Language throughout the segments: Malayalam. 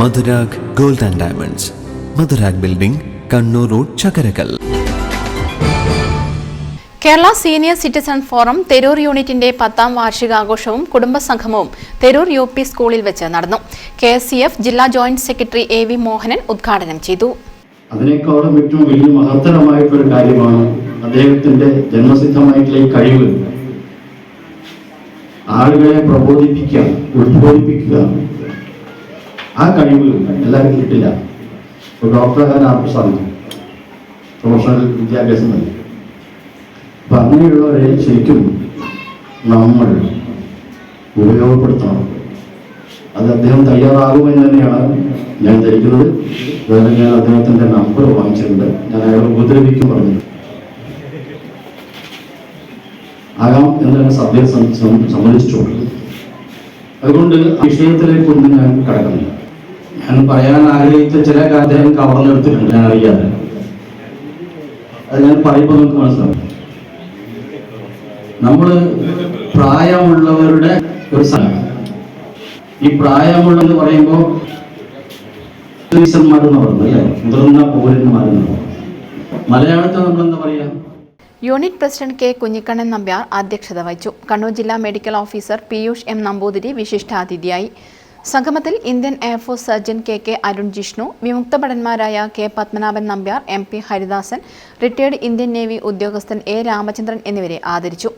Madhurag gold and diamonds. Madhurag building Kannur road Chakkarakkal. Kerala senior citizen forum Theroor യൂണിറ്റിന്റെ പത്താം വാർഷികാഘോഷവും കുടുംബസംഗമവും തെരൂർ യു പി സ്കൂളിൽ വെച്ച് നടന്നു. കെ എസ് സി എഫ് ജില്ലാ joint secretary A V Mohanan ഉദ്ഘാടനം ചെയ്തു. അതിനേക്കാളും ഏറ്റവും വലിയ മഹത്തരമായിട്ടൊരു കാര്യമാണ് അദ്ദേഹത്തിന്റെ ജന്മസിദ്ധമായിട്ടുള്ള ഈ കഴിവ്. ആളുകളെ പ്രബോധിപ്പിക്കുക ഉദ്ബോധിപ്പിക്കുക ആ കഴിവ് എല്ലാവരും കിട്ടില്ല. ഒരു ഡോക്ടറാകാൻ ആർക്കും സാധിക്കും പ്രൊഫഷണൽ വിദ്യാഭ്യാസം നൽകി അപ്പൊ അങ്ങനെയുള്ളവരെ ശരിക്കും നമ്മൾ ഉപയോഗപ്പെടുത്തണം. അത് അദ്ദേഹം തയ്യാറാകുമെന്ന് തന്നെയാണ് ഞാൻ ധരിക്കുന്നത്. അതുപോലെ ഞാൻ അദ്ദേഹത്തിന്റെ നമ്പർ വാങ്ങിച്ചിട്ടുണ്ട്. ഞാൻ അയാളെ ഉപദ്രവിക്കും പറഞ്ഞു. ആകാം എന്ന് തന്നെ സഭയെ സം- സം- സമ്മതിച്ചിട്ടുണ്ട്. അതുകൊണ്ട് വിഷയത്തിലേക്ക് വിഷയത്തിലേക്കൊന്നും ഞാൻ കടക്കുന്നില്ല. പറയാൻ ആഗ്രഹിച്ച ചില കാര്യം അദ്ദേഹം കവർന്നെടുത്തിട്ടുണ്ട് ഞാൻ അറിയാതെ. അത് ഞാൻ പറയുമ്പോൾ നമുക്ക് മനസ്സിലാവും. നമ്മൾ പ്രായമുള്ളവരുടെ ഒരു സ്ഥലം. ഈ പ്രായമുള്ളെന്ന് പറയുമ്പോൾ അല്ലേ? നമ്മൾ unit president K Kunhikannan Nambiar അധ്യക്ഷത വഹിച്ചു. കണ്ണൂർ ജില്ലാ medical officer Piyush M Namboothiri വിശിഷ്ടാതിഥിയായി. സംഗമത്തിൽ Indian air force surgeon K K Arun Jishnu വിമുക്ത ഭടന്മാരായ K Padmanabhan Nambiar M P Haridasan retired Indian navy ഉദ്യോഗസ്ഥൻ എ രാമചന്ദ്രൻ എന്നിവരെ ആദരിച്ചു.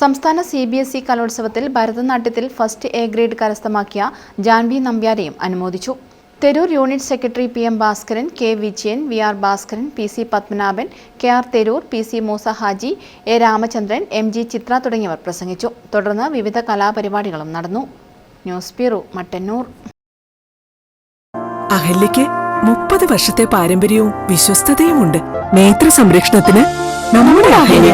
സംസ്ഥാന സി ബി എസ് ഇ കലോത്സവത്തിൽ ഭരതനാട്യത്തിൽ ഫസ്റ്റ് എ ഗ്രേഡ് കരസ്ഥമാക്കിയ ജാൻവി നമ്പ്യാരെയും അനുമോദിച്ചു. Theroor unit secretary P M Bhaskaran K Vijayan V R Bhaskaran P C Padmanabhan K R Theroor P C Moosa Haji A Ramachandran M G Chithra തുടങ്ങിയവർ പ്രസംഗിച്ചു. തുടർന്ന് വിവിധ കലാപരിപാടികളും നടന്നു. News bureau Mattannur. അഹല്യയ്ക്ക് മുപ്പത് വർഷത്തെ പാരമ്പര്യവും വിശ്വസ്തതയുമുണ്ട്. നേത്ര സംരക്ഷണത്തിന് നമ്മുടെ അഹല്യ.